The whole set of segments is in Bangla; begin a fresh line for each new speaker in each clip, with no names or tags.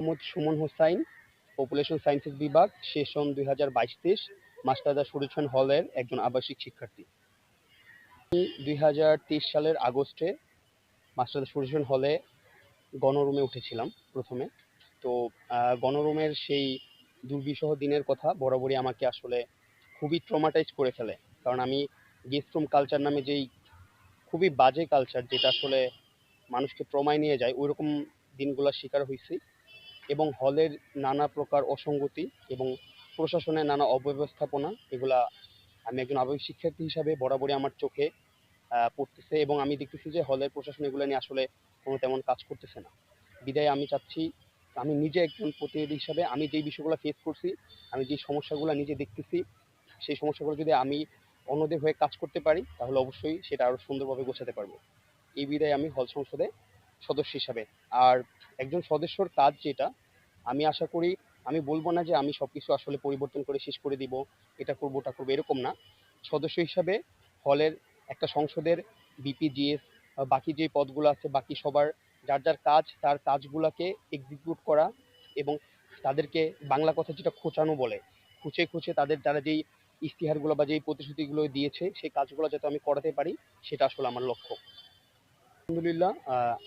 মোহাম্মদ সুমন হোসাইন পপুলেশন সায়েন্সেস বিভাগ সেশন দুই হাজার বাইশ তেইশ মাস্টারদা সুরুচ্ছন হলের একজন আবাসিক শিক্ষার্থী। দুই হাজার তেইশ সালের আগস্টে মাস্টারদা সুরুচ্ছন হলে গণরুমে উঠেছিলাম প্রথমে। তো গণরুমের সেই দুর্বিষহ দিনের কথা বরাবরই আমাকে আসলে খুবই ট্রমাটাইজ করে ফেলে। কারণ আমি গেস্ট রুম কালচার নামে যেই খুবই বাজে কালচার যেটা আসলে মানুষকে ট্রমায় নিয়ে যায়, ওইরকম দিনগুলোর শিকার হয়েছি। এবং হলের নানা প্রকার অসঙ্গতি এবং প্রশাসনের নানা অব্যবস্থাপনা, এগুলা আমি একজন আবহাওয়িক শিক্ষার্থী হিসাবে বরাবরই আমার চোখে পড়তেছে এবং আমি দেখতেছি যে হলের প্রশাসন এগুলো নিয়ে আসলে কোনো তেমন কাজ করতেছে না। বিদায় আমি চাচ্ছি, আমি নিজে একজন প্রতিনিধি হিসাবে আমি যেই বিষয়গুলো ফেস করছি, আমি যে সমস্যাগুলো নিজে দেখতেছি, সেই সমস্যাগুলো যদি আমি অন্যদের হয়ে কাজ করতে পারি, তাহলে অবশ্যই সেটা আরও সুন্দরভাবে গোছাতে পারব। এই বিদায় আমি হল সংসদে সদস্য হিসাবে। আর একজন সদস্যর কাজ যেটা, আমি আশা করি, আমি বলব না যে আমি সবকিছু আসলে পরিবর্তন করে শেষ করে দিব, এটা করব, ওটা করব, এরকম না। সদস্য হিসাবে হলের একটা সংসদের বিপিজিএস বাকি যে পদগুলো আছে, বাকি সবার যার যার কাজ, তার কাজগুলোকে এক্সিকিউট করা এবং তাদেরকে বাংলা কথা যেটা খোঁচানো বলে, খুঁচে খুঁচে তাদের যারা যেই ইশতেহারগুলো বা যেই প্রতিশ্রুতিগুলো দিয়েছে, সেই কাজগুলো যাতে আমি করাতে পারি, সেটা আসলে আমার লক্ষ্য। আলহামদুলিল্লাহ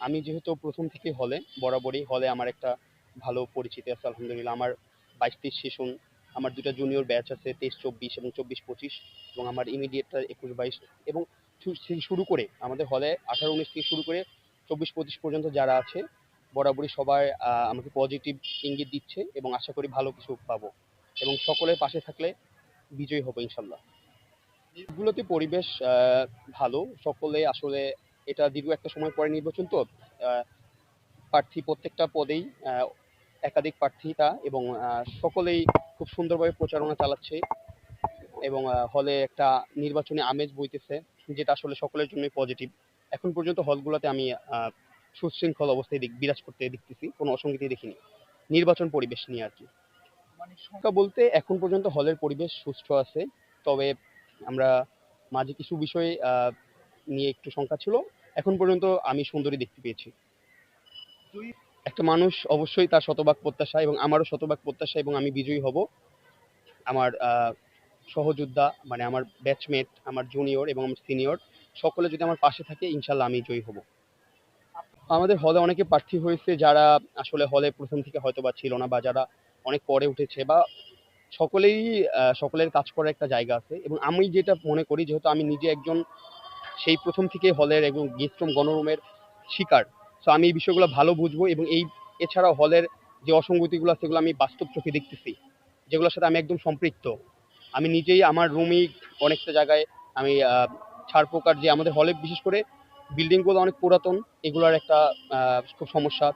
আমি যেহেতু প্রথম থেকে হলে, বরাবরই হলে আমার একটা ভালো পরিচিতি আছে, আলহামদুলিল্লাহ। আমার বাইশ তেইশ সেশন আমার দুটো জুনিয়র ব্যাচ আছে, তেইশ, চব্বিশ এবং চব্বিশ, পঁচিশ, এবং আমার ইমিডিয়েটটা একুশ, বাইশ, এবং শুরু করে, আমাদের হলে আঠারো, উনিশ থেকে শুরু করে চব্বিশ, পঁচিশ পর্যন্ত যারা আছে, বরাবরই সবাই আমাকে পজিটিভ ইঙ্গিত দিচ্ছে এবং আশা করি ভালো কিছু পাবো। এবং সকলের পাশে থাকলে বিজয়ী হব, ইনশাল্লাহ। এগুলোতে পরিবেশ ভালো, সকলে আসলে এটা দীর্ঘ একটা সময় পরে নির্বাচন তো প্রার্থী প্রত্যেকটা পদেই একাধিক প্রার্থীতা এবং সকলেই খুব সুন্দরভাবে প্রচারণা চালাচ্ছে এবং হলে একটা নির্বাচনী আমেজ বইতেছে যেটা আসলে সকলের জন্যই পজিটিভ এখন পর্যন্ত হলগুলোতে আমি আহ, সুশৃঙ্খল অবস্থায় দেখ- বিরাজ করতে দেখতেছি কোনো অসঙ্গতি দেখিনি। নির্বাচন পরিবেশ নিয়ে আর কি সংখ্যা বলতে এখন পর্যন্ত হলের পরিবেশ সুষ্ঠু আছে তবে আমরা মাঝে কিছু বিষয়ে আহ, নিয়ে একটু শঙ্কা ছিল। এখন পর্যন্ত আমি সুন্দরী দেখতে পেয়েছি। একটা মানুষ অবশ্যই তার শতভাগ প্রত্যাশা এবং আমারও শতভাগ প্রত্যাশা এবং আমি বিজয়ী হব। আমার সহযোদ্ধা মানে আমার ব্যাচমেট আমার জুনিয়র এবং আমার সিনিয়র সকলে যদি আমার পাশে থাকে, ইনশাল্লাহ আমি জয়ী হব। আমাদের হলে অনেকে প্রার্থী হয়েছে যারা আসলে হলে প্রথম থেকে হয়তো বা ছিল না বা যারা অনেক পরে উঠেছে বা সকলেই সকলের কাজ করার একটা জায়গা আছে এবং আমি যেটা মনে করি, যেহেতু আমি নিজে একজন সেই প্রথম থেকে হলের এবং গেস্টরুম গণরুমের শিকার। তো আমি এই বিষয়গুলো ভালো বুঝব এবং এই এছাড়াও হলের যে অসঙ্গতিগুলো সেগুলো আমি বাস্তব চোখে দেখতেছি, যেগুলোর সাথে আমি একদম সম্পৃক্ত। আমি নিজেই আমার রুমেই অনেকটা জায়গায় আমি ছাড় পোকার যে আমাদের হলে, বিশেষ করে বিল্ডিংগুলো অনেক পুরাতন, এগুলোর একটা খুব সমস্যা।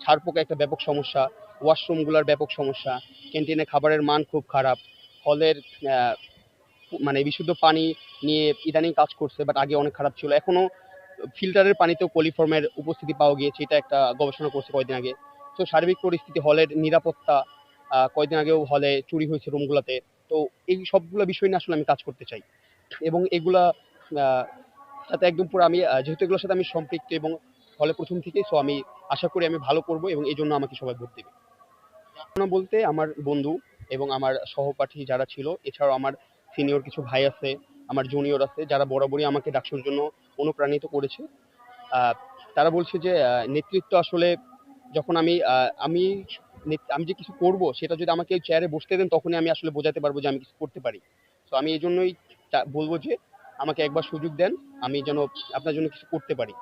ছাড় পোকা একটা ব্যাপক সমস্যা ওয়াশরুমগুলোর ব্যাপক সমস্যা ক্যান্টিনে খাবারের মান খুব খারাপ, হলের মানে বিশুদ্ধ পানি নিয়ে ইদানিং কাজ করছে বাট আগে অনেক খারাপ ছিল। এখনও ফিল্টারের পানিতেও কলিফর্মের উপস্থিতি পাওয়া গিয়েছে, এটা একটা গবেষণা করছে কয়েকদিন আগে। তো সার্বিক পরিস্থিতি, হলের নিরাপত্তা কয়েকদিন আগেও হলে চুরি হয়েছে রুমগুলোতে। তো এই সবগুলো বিষয় নিয়ে আসলে আমি কাজ করতে চাই। এবং এগুলা যাতে একদম পুরো আমি যেহেতু এগুলোর সাথে আমি সম্পৃক্ত এবং হলে প্রথম থেকে সো আমি আশা করি আমি ভালো করব এবং এই জন্য আমাকে সবাই ভোট দেবে। বলতে আমার বন্ধু এবং আমার সহপাঠী যারা ছিল, এছাড়াও আমার সিনিয়র কিছু ভাই আছে, আমার জুনিয়র আছে, যারা বরাবরই আমাকে ডাকসুর জন্য অনুপ্রাণিত করেছে। তারা বলছে যে নেতৃত্ব আসলে যখন আমি আমি আমি যে কিছু করব, সেটা যদি আমাকে চেয়ারে বসতে দেন, তখনই আমি আসলে বোঝাতে পারব যে আমি কিছু করতে পারি। তো আমি এই জন্যই বলব যে, আমাকে একবার সুযোগ দেন, আমি যেন আপনার জন্য কিছু করতে পারি।